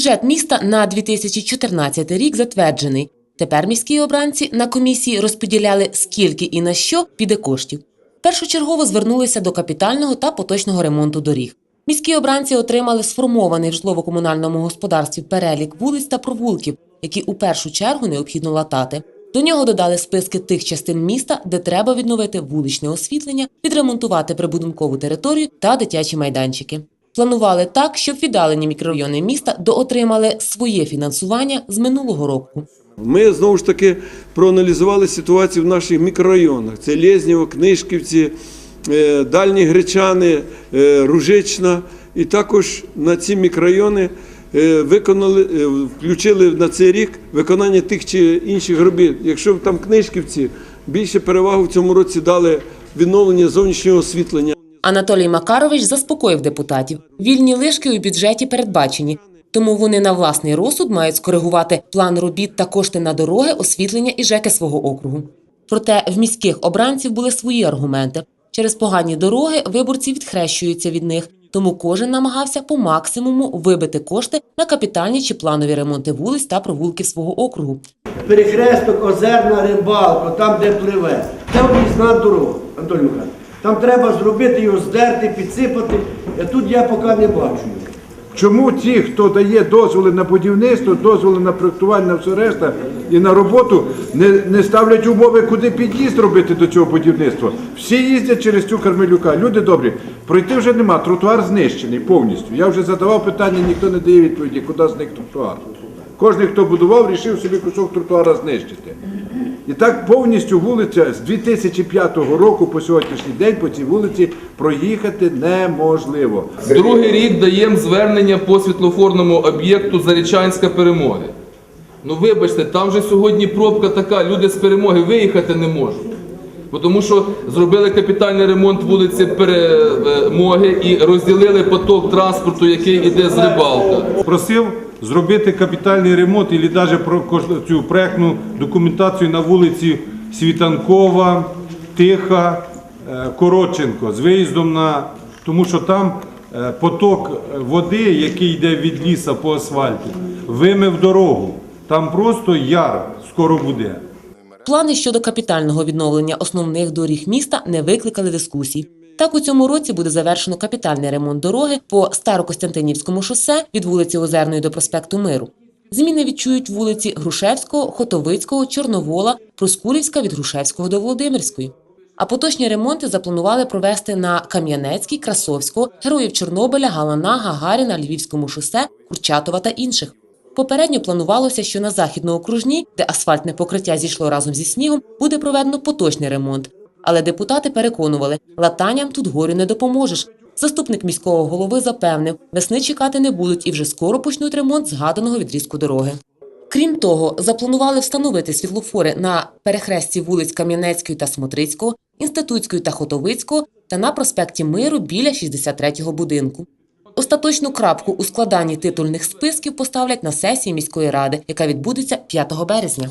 Бюджет міста на 2014 рік затверджений. Тепер міські обранці на комісії розподіляли, скільки і на що піде коштів. Першочергово звернулися до капітального та поточного ремонту доріг. Міські обранці отримали сформований в житлово-комунальному господарстві перелік вулиць та провулків, які у першу чергу необхідно латати. До нього додали списки тих частин міста, де треба відновити вуличне освітлення, відремонтувати прибудинкову територію та дитячі майданчики. Планували так, щоб віддалені мікрорайони міста доотримали своє фінансування з минулого року. Ми знову ж таки проаналізували ситуацію в наших мікрорайонах. Це Лєзнєво, Книжківці, е, Дальні Гречани, е, Ружична. І також на ці мікрорайони е, виконали, включили на цей рік виконання тих чи інших робіт. Якщо там Книжківці більше перевагу в цьому році дали відновлення зовнішнього освітлення. Анатолій Макарович заспокоїв депутатів. Вільні лишки у бюджеті передбачені, тому вони на власний розсуд мають скоригувати план робіт та кошти на дороги, освітлення і ЖЕКи свого округу. Проте в міських обранців були свої аргументи. Через погані дороги виборці відхрещуються від них, тому кожен намагався по максимуму вибити кошти на капітальні чи планові ремонти вулиць та провулків свого округу. перехресток озерна рибалка, там де пливе. Це об'їзна дорога, Анатолій Михайлович. Там треба зробити його здерти, підсипати. Тут я поки не бачу. Чому ті, хто дає дозволи на будівництво, дозволи на проектування, на все решта і на роботу, не, не ставлять умови, куди під'їзд робити до цього будівництва? Всі їздять через цю Кармелюка. Люди добрі, пройти вже нема, тротуар знищений повністю. Я вже задавав питання, ніхто не дає відповіді, куди зник тротуар. Кожен, хто будував, рішив собі кусок тротуара знищити. І так повністю вулиця з 2005 року по сьогоднішній день по цій вулиці проїхати неможливо. Другий рік даємо звернення по світлофорному об'єкту Зарічанська перемоги. Ну вибачте, там же сьогодні пробка така, люди з перемоги виїхати не можуть. Тому що зробили капітальний ремонт вулиці Перемоги і розділили поток транспорту, який йде з рибалка. просив зробити капітальний ремонт і навіть цю проектну документацію на вулиці Світанкова, Тиха, е, Коротченко з виїздом на тому, що там е, поток води, який йде від ліса по асфальту, вимив дорогу. Там просто яр скоро буде. Плани щодо капітального відновлення основних доріг міста не викликали дискусій. Так, у цьому році буде завершено капітальний ремонт дороги по Старокостянтинівському шосе від вулиці Озерної до проспекту Миру. Зміни відчують вулиці Грушевського, Хотовицького, Чорновола, Проскурівська від Грушевського до Володимирської. А поточні ремонти запланували провести на Кам'янецькій, Красовського, Героїв Чорнобиля, Галана, Гагаріна, Львівському шосе, Курчатова та інших. Попередньо планувалося, що на західноокружній, де асфальтне покриття зійшло разом зі снігом, буде проведено поточний ремонт. Але депутати переконували, латанням тут горю не допоможеш. Заступник міського голови запевнив, весни чекати не будуть і вже скоро почнуть ремонт згаданого відрізку дороги. Крім того, запланували встановити світлофори на перехресті вулиць Кам'янецької та Смотрицького, Інститутської та Хотовицького та на проспекті Миру біля 63-го будинку. Остаточну крапку у складанні титульних списків поставлять на сесії міської ради, яка відбудеться 5 березня.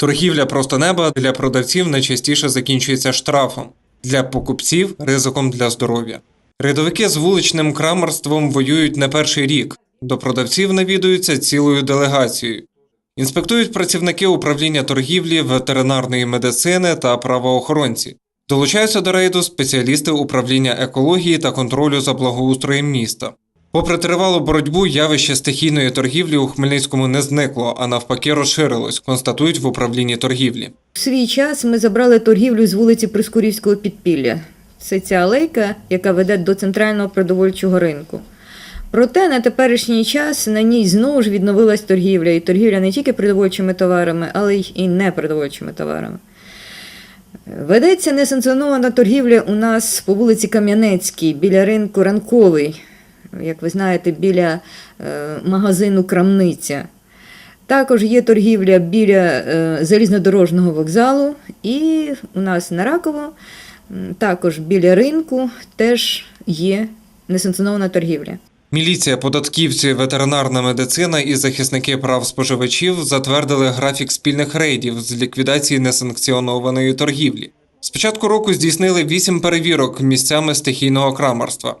Торгівля просто неба для продавців найчастіше закінчується штрафом, для покупців ризиком для здоров'я. Рядовики з вуличним крамарством воюють не перший рік. До продавців навідуються цілою делегацією. Інспектують працівники управління торгівлі, ветеринарної медицини та правоохоронці. Долучаються до рейду спеціалісти управління екології та контролю за благоустроєм міста. Попри тривалу боротьбу, явище стихійної торгівлі у Хмельницькому не зникло, а навпаки розширилось, констатують в управлінні торгівлі. В свій час ми забрали торгівлю з вулиці Прискурівського підпілля. Це ця алейка, яка веде до центрального продовольчого ринку. Проте на теперішній час на ній знову ж відновилась торгівля, і торгівля не тільки продовольчими товарами, але й і непродовольчими товарами. Ведеться несанкціонована торгівля у нас по вулиці Кам'янецькій, біля ринку Ранковий, як ви знаєте, біля е, магазину Крамниця. Також є торгівля біля е, залізнодорожного вокзалу, і у нас на Раково, також біля ринку, теж є несанкціонована торгівля. Міліція, податківці, ветеринарна медицина і захисники прав споживачів затвердили графік спільних рейдів з ліквідації несанкціонованої торгівлі. З початку року здійснили вісім перевірок місцями стихійного крамарства.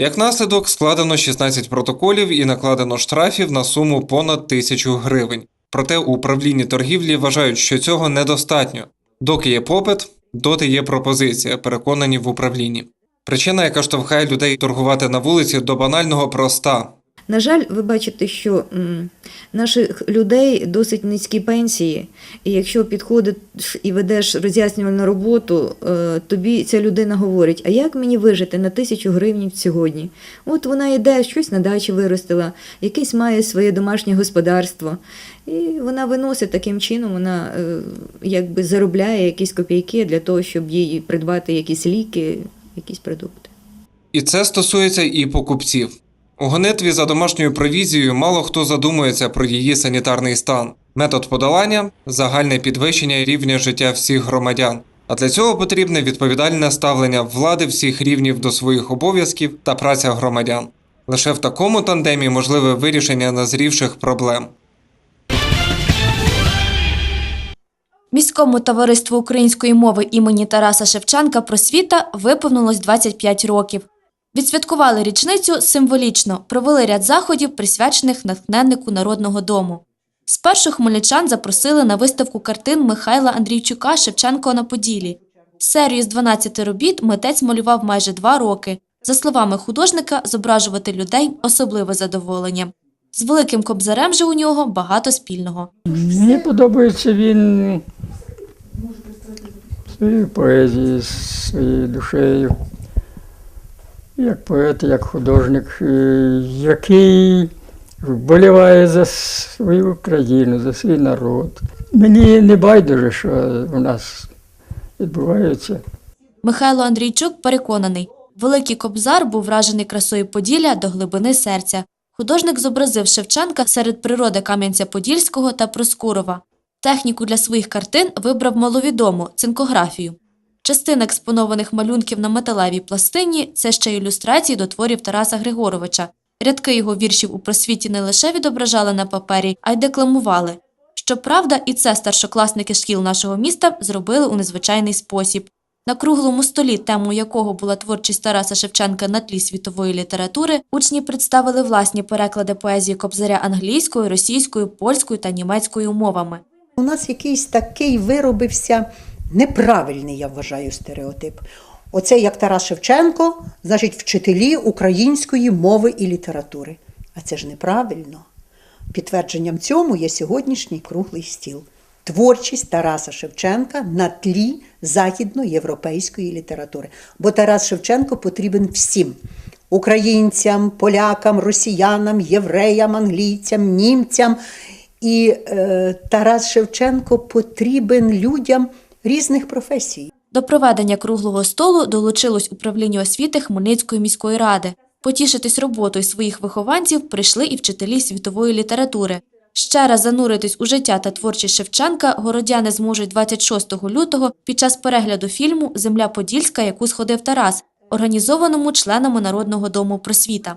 Як наслідок, складено 16 протоколів і накладено штрафів на суму понад тисячу гривень. Проте у управлінні торгівлі вважають, що цього недостатньо. Доки є попит, доти є пропозиція, переконані в управлінні. Причина, яка штовхає людей торгувати на вулиці, до банального проста. На жаль, ви бачите, що наших людей досить низькі пенсії, і якщо підходиш і ведеш роз'яснювальну роботу, е, тобі ця людина говорить: а як мені вижити на тисячу гривень сьогодні? От вона йде, щось на дачі виростила, якесь має своє домашнє господарство, і вона виносить таким чином, вона е, якби заробляє якісь копійки для того, щоб їй придбати якісь ліки, якісь продукти. І це стосується і покупців. У гонитві за домашньою провізією мало хто задумується про її санітарний стан. Метод подолання загальне підвищення рівня життя всіх громадян. А для цього потрібне відповідальне ставлення влади всіх рівнів до своїх обов'язків та праця громадян. Лише в такому тандемі можливе вирішення назрівших проблем. Міському товариству української мови імені Тараса Шевченка просвіта виповнилось 25 років. Відсвяткували річницю символічно, провели ряд заходів, присвячених натхненнику Народного дому. Спершу хмельничан запросили на виставку картин Михайла Андрійчука Шевченко на Поділі. Серію з 12 робіт митець малював майже два роки. За словами художника, зображувати людей особливе задоволення. З великим кобзарем же у нього багато спільного. Мені подобається він своєю поезією, своєю душею, як поет, як художник, е, який вболіває за свою країну, за свій народ. Мені не байдуже, що у нас відбувається. Михайло Андрійчук переконаний, великий кобзар був вражений красою Поділля до глибини серця. Художник зобразив Шевченка серед природи Кам'янця-Подільського та Проскурова. Техніку для своїх картин вибрав маловідому цинкографію. Частина експонованих малюнків на металевій пластині це ще ілюстрації до творів Тараса Григоровича. Рядки його віршів у просвіті не лише відображали на папері, а й декламували. Щоправда, і це старшокласники шкіл нашого міста зробили у незвичайний спосіб. На круглому столі, тему якого була творчість Тараса Шевченка на тлі світової літератури, учні представили власні переклади поезії Кобзаря англійською, російською, польською та німецькою мовами. У нас якийсь такий виробився неправильний, я вважаю, стереотип. Оце як Тарас Шевченко, значить, вчителі української мови і літератури. А це ж неправильно. Підтвердженням цьому є сьогоднішній круглий стіл. Творчість Тараса Шевченка на тлі західноєвропейської літератури. Бо Тарас Шевченко потрібен всім українцям, полякам, росіянам, євреям, англійцям, німцям. І е, Тарас Шевченко потрібен людям різних професій. До проведення круглого столу долучилось управління освіти Хмельницької міської ради. Потішитись роботою своїх вихованців прийшли і вчителі світової літератури. Ще раз зануритись у життя та творчість Шевченка городяни зможуть 26 лютого під час перегляду фільму Земля Подільська, яку сходив Тарас, організованому членами Народного дому просвіта.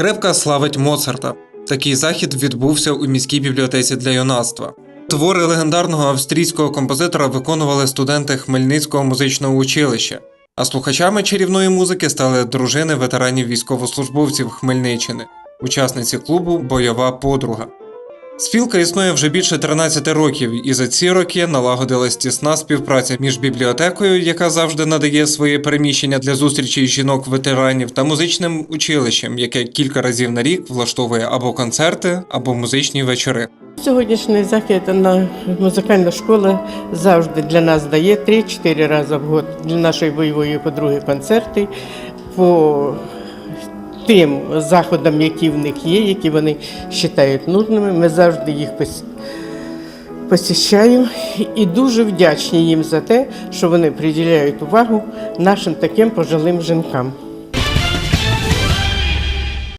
Скрипка славить Моцарта. Такий захід відбувся у міській бібліотеці для юнацтва. Твори легендарного австрійського композитора виконували студенти Хмельницького музичного училища, а слухачами чарівної музики стали дружини ветеранів військовослужбовців Хмельниччини, учасниці клубу Бойова подруга. Спілка існує вже більше 13 років, і за ці роки налагодилась тісна співпраця між бібліотекою, яка завжди надає своє переміщення для зустрічей жінок-ветеранів, та музичним училищем, яке кілька разів на рік влаштовує або концерти, або музичні вечори. Сьогоднішній захід на музикальна школа завжди для нас дає 3-4 рази в год для нашої бойової подруги концерти по тим заходам, які в них є, які вони вважають нужними. Ми завжди їх посіщаємо і дуже вдячні їм за те, що вони приділяють увагу нашим таким пожилим жінкам.